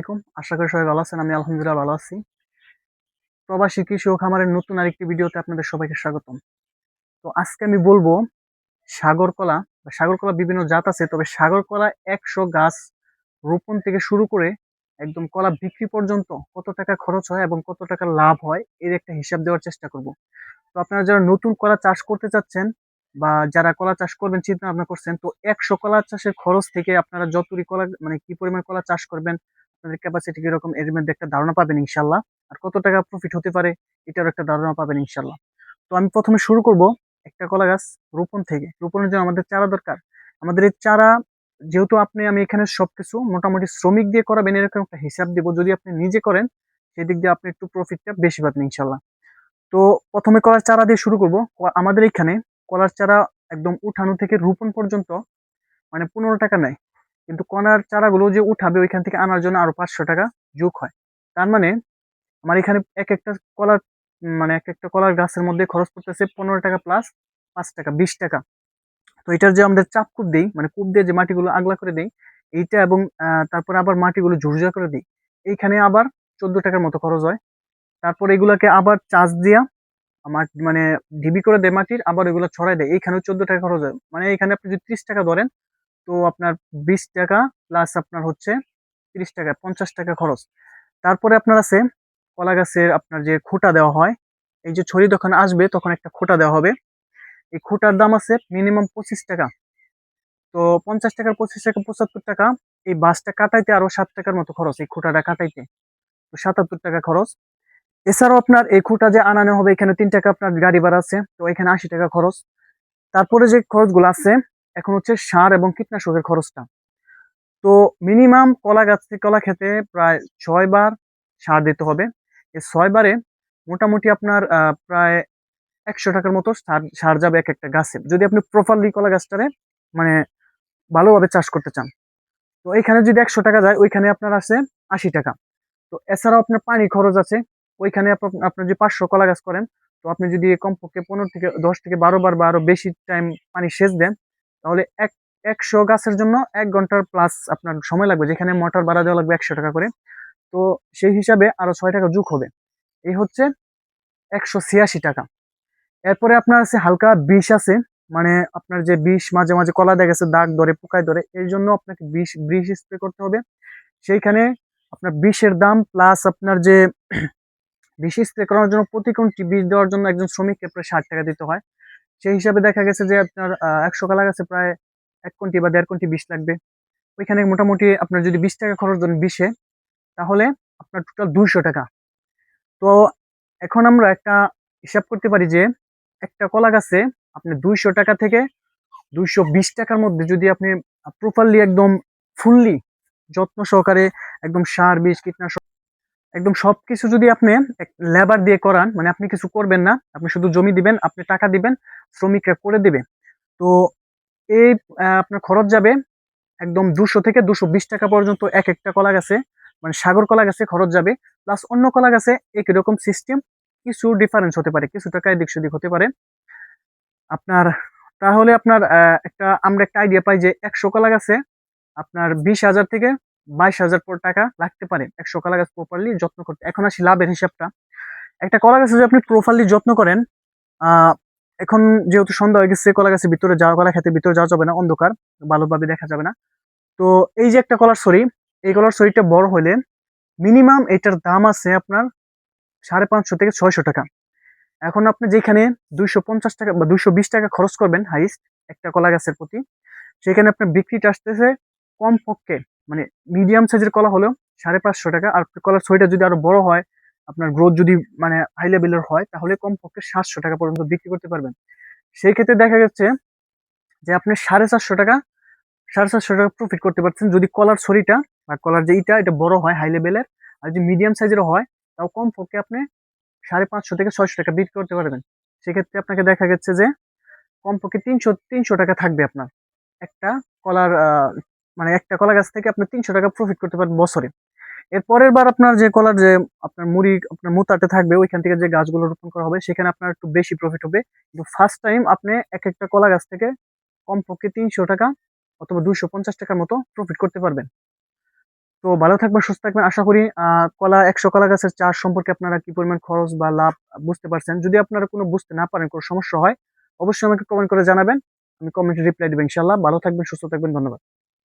আলাইকুম। আশা করি সবাই ভালো আছেন, আমি আলহামদুলিল্লাহ ভালো আছি। প্রবাসী কৃষি ও খামারের নতুন আরেকটি ভিডিওতে আপনাদের সবাইকে স্বাগতম। তো আজকে আমি বলব সাগর কলা বা সাগর কলা বিভিন্ন জাত আছে, তবে সাগর কলা একশো গাছ রোপণ থেকে শুরু করে একদম কলা বিক্রি পর্যন্ত কত টাকা খরচ হয় এবং কত টাকা লাভ হয়, এর একটা হিসাব দেওয়ার চেষ্টা করব। তো আপনারা যারা নতুন কলা চাষ করতে চাচ্ছেন, বা যারা কলা চাষ করবেন, চিন্তা ভাবনা করছেন, তো একশো কলা চাষের খরচ থেকে আপনারা যতটি কলা মানে কি পরিমাণ কলা চাষ করবেন আপনাদের ক্যাপাসিটি কীরকম, এর মধ্যে একটা ধারণা পাবেন ইনশাল্লাহ। আর কত টাকা প্রফিট হতে পারে এটার একটা ধারণা পাবেন ইনশাল্লাহ। তো আমি প্রথমে শুরু করব একটা কলা গাছ রোপণ থেকে। রোপণের জন্য আমাদের চারা দরকার। আমাদের এই চারা, যেহেতু আপনি, আমি এখানে সব কিছু মোটামুটি শ্রমিক দিয়ে করাবেন, এরকম একটা হিসাব দেবো। যদি আপনি নিজে করেন, সেদিক দিয়ে আপনি একটু প্রফিটটা বেশি পাবেন ইনশাল্লাহ। তো প্রথমে কলার চারা দিয়ে শুরু করব। আমাদের এখানে কলার চারা একদম উঠানো থেকে রোপণ পর্যন্ত মানে পনেরো টাকা নেয়। কিন্তু কণার চারাগুলো যে উঠাবে ওইখান থেকে আনার জন্য আরও পাঁচশো টাকা যোগ হয়। তার মানে আমার এখানে এক একটা কলার মানে এক একটা কলার গাছের মধ্যে খরচ পড়তেছে পনেরো টাকা প্লাস পাঁচ টাকা, বিশ টাকা। তো এটার যে আমাদের চাপ কূপ দিই মানে কূপ দিয়ে যে মাটিগুলো আগলা করে দিই, এইটা এবং তারপরে আবার মাটিগুলো ঝুরঝা করে দিই, এইখানে আবার চোদ্দ টাকার মতো খরচ হয়। তারপর এগুলাকে আবার চাষ দিয়া আমার মানে ঢিবি করে দেয় মাটির, আবার এগুলো ছড়াই দেয়। এইখানেও চোদ্দ টাকা খরচ হয়। মানে এখানে আপনি যদি ত্রিশ টাকা ধরেন তো আপনার বিশ টাকা প্লাস আপনার হচ্ছে তিরিশ টাকা, পঞ্চাশ টাকা খরচ। তারপরে আপনার আছে কলা গাছের আপনার যে খুঁটা দেওয়া হয়, এই যে ছড়ি যখন আসবে তখন একটা খুঁটা দেওয়া হবে। এই খুঁটার দাম আছে মিনিমাম পঁচিশ টাকা। তো পঞ্চাশ টাকার পঁচিশ টাকা, পঁচাত্তর টাকা, এই বাসটা কাটাইতে আরও সাত টাকার মতো খরচ, এই খুঁটাটা কাটাইতে। তো সাতাত্তর টাকা খরচ। এছাড়াও আপনার এই খুঁটা যে আনানো হবে, এখানে তিন টাকা আপনার গাড়ি ভাড়া আছে, তো এখানে আশি টাকা খরচ। তারপরে যে খরচগুলো আছে এখন হচ্ছে সার এবং কীটনাশকের খরচটা। তো মিনিমাম কলা গাছ কলা খেতে প্রায় ছয় বার সার দিতে হবে। এই ছয় বারে মোটামুটি আপনার প্রায় একশো টাকার মতো সার সার যাবে এক একটা গাছে। যদি আপনি প্রপারলি কলা গাছটারে মানে ভালোভাবে চাষ করতে চান। তো এইখানে যদি একশো টাকা যায়, ওইখানে আপনার আছে আশি টাকা। তো এছাড়াও আপনার পানি খরচ আছে। ওইখানে আপনার যে পাঁচশো কলা গাছ করেন, তো আপনি যদি কমপক্ষে পনেরো থেকে দশ থেকে বারো বার বা আরও বেশি টাইম পানি সেচ দেন তাহলে এক, একশো গাছের জন্য এক ঘণ্টার প্লাস আপনার সময় লাগবে, যেখানে মোটর ভাড়া দেওয়া লাগবে একশো টাকা করে। তো সেই হিসাবে আরও ছয় টাকা যুগ হবে। এই হচ্ছে একশো ছিয়াশি টাকা। এরপরে আপনার আছে হালকা বিষ আছে মানে আপনার যে বিষ মাঝে মাঝে কলা দেখা গেছে, দাগ ধরে, পোকায় ধরে এই জন্য আপনাকে বিষ বিষ স্প্রে করতে হবে। সেইখানে আপনার বিষের দাম প্লাস আপনার যে বিষ স্প্রে করানোর জন্য প্রতি কোনটি বীজ দেওয়ার জন্য একজন শ্রমিককে প্রায় ষাট টাকা দিতে হয়। সেই হিসাবে দেখা গেছে যে আপনার একশো কালা গাছে প্রায় এক কোটি বা দেড় কোটি বিষ লাগবে। ওইখানে মোটামুটি আপনার যদি বিশ টাকা খরচ দেন বিশে, তাহলে আপনার টোটাল দুইশো টাকা। তো এখন আমরা একটা হিসাব করতে পারি যে একটা কলা গাছে আপনি দুইশো টাকা থেকে দুইশো বিশ টাকার মধ্যে যদি আপনি প্রপারলি একদম ফুললি যত্ন সহকারে একদম সার বিষ কীটনাশক একদম সব কিছু যদি আপনি লেবার দিয়ে করান মানে আপনি কিছু করবেন না, আপনি শুধু জমি দিবেন, আপনি টাকা দিবেন, শ্রমিকরা করে দেবে। তো এই আপনার খরচ যাবে একদম দুশো থেকে দুশো বিশ টাকা পর্যন্ত এক একটা কলা গাছে মানে সাগর কলা গাছে খরচ যাবে প্লাস অন্য কলা গাছে একই রকম সিস্টেম কিছু ডিফারেন্স হতে পারে কিছু টাকা এদিক সেদিক হতে পারে। আপনার, তাহলে আপনার একটা, আমরা একটা আইডিয়া পাই যে একশো কলা গাছে আপনার বিশ হাজার থেকে বাইশ হাজার টাকা লাগতে পারে। একশো কলা গাছ প্রপারলি যত্ন করতে। এখন আসি লাভের হিসাবটা। একটা কলা গাছে যদি আপনি প্রপারলি যত্ন করেন এখন যেহেতু সন্ধ্যা হয়ে গেছে, কলা গাছের ভিতরে যাওয়া, কলা খেতে ভিতরে যাওয়া যাবে না, অন্ধকার ভালোভাবে দেখা যাবে না। তো এই যে একটা কলার সরি এই কলার সরিটা বড় হলে মিনিমাম এটার দাম আছে আপনার সাড়ে পাঁচশো থেকে ছয়শো টাকা। এখন আপনি যেখানে দুইশো পঞ্চাশ টাকা বা দুইশো বিশ টাকা খরচ করবেন হাইস্ট একটা কলা গাছের প্রতি, সেখানে আপনার বিক্রিটা আসতেছে কম পক্ষে মানে মিডিয়াম সাইজের কলা হলেও সাড়ে পাঁচশো টাকা। আর কলার ছয়টা যদি আরও বড় হয়, আপনার গ্রোথ যদি মানে হাই লেভেলের হয়, তাহলে কমপক্ষে সাতশো টাকা পর্যন্ত বিক্রি করতে পারবেন। সেই ক্ষেত্রে দেখা যাচ্ছে যে আপনি সাড়ে চারশো টাকা, সাড়ে চারশো টাকা প্রফিট করতে পারছেন যদি কলার ছড়িটা বা কলার যে ইটা, এটা বড় হয় হাই লেভেলের আর যদি মিডিয়াম সাইজের হয়, তাও কমপক্ষে আপনি সাড়ে পাঁচশো থেকে ছয়শো টাকা বিক্রি করতে পারবেন। সেক্ষেত্রে আপনাকে দেখা যাচ্ছে যে কমপক্ষে তিনশো তিনশো টাকা থাকবে আপনার। একটা কলার মানে একটা কলা গাছ থেকে আপনি তিনশো টাকা প্রফিট করতে পারেন বছরে। এর পরের বার আপনার যে কলার যে আপনার মুড়ি, আপনার মুতাতে থাকবে, ওইখান থেকে যে গাছগুলো রোপণ করা হবে, সেখানে আপনার একটু বেশি প্রফিট হবে। কিন্তু ফার্স্ট টাইম আপনি এক একটা কলা গাছ থেকে কমপক্ষে তিনশো টাকা অথবা দুইশো পঞ্চাশ টাকার মতো প্রফিট করতে পারবেন। তো ভালো থাকবেন, সুস্থ থাকবেন। আশা করি কলা, একশো কলা গাছের চাষ সম্পর্কে আপনারা কি পরিমাণ খরচ বা লাভ বুঝতে পারছেন। যদি আপনারা কোনো বুঝতে না পারেন, কোনো সমস্যা হয়, অবশ্যই আমাকে কমেন্ট করে জানাবেন। আমি কমেন্টে রিপ্লাই দেবো ইনশাল্লাহ ভালো থাকবেন, সুস্থ থাকবেন। ধন্যবাদ।